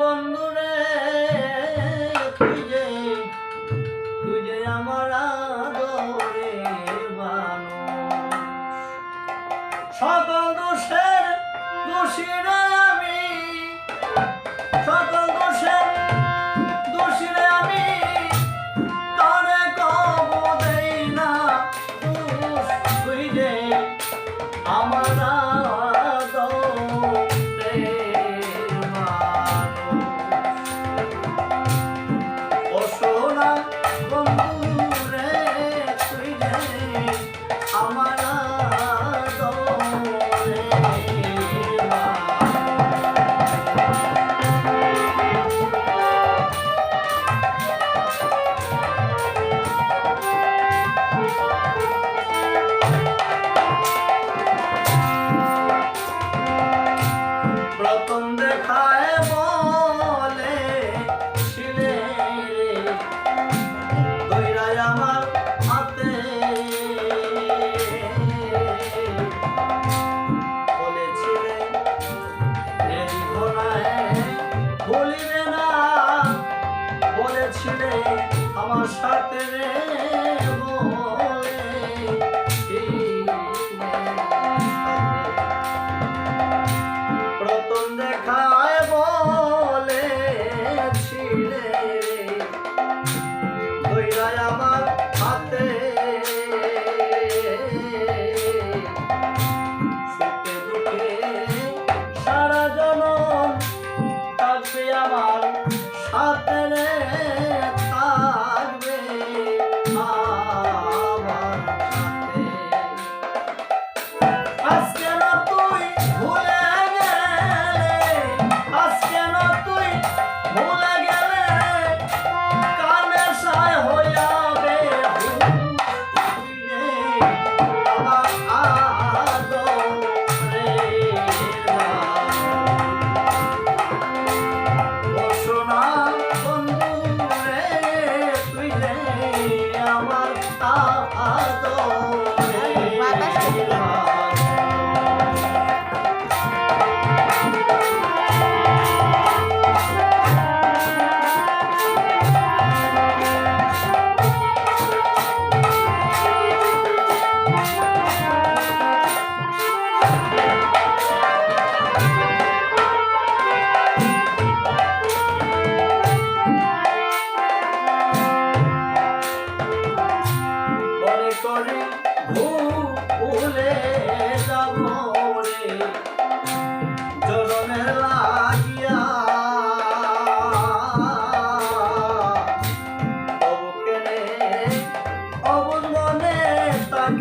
বন্ধুরে, তুই যে তুই যে আমার আদরে বানো সকল দোষের দোষীরা আমি, সকল দোষের দোষীরা আমি, তরে না তুই যে আমার আমার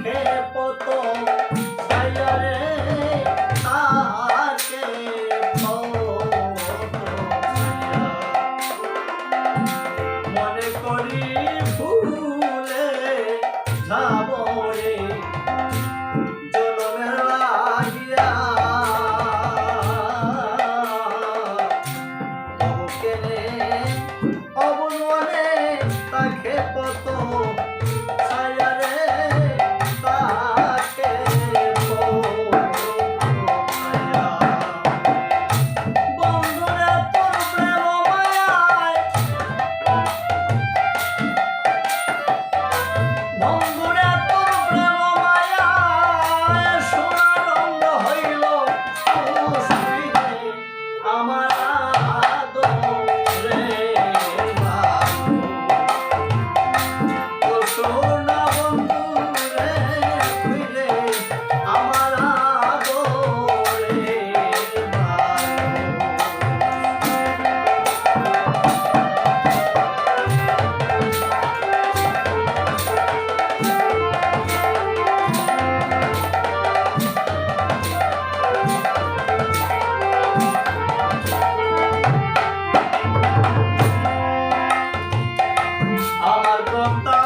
খেপত সাইয়ারে 다.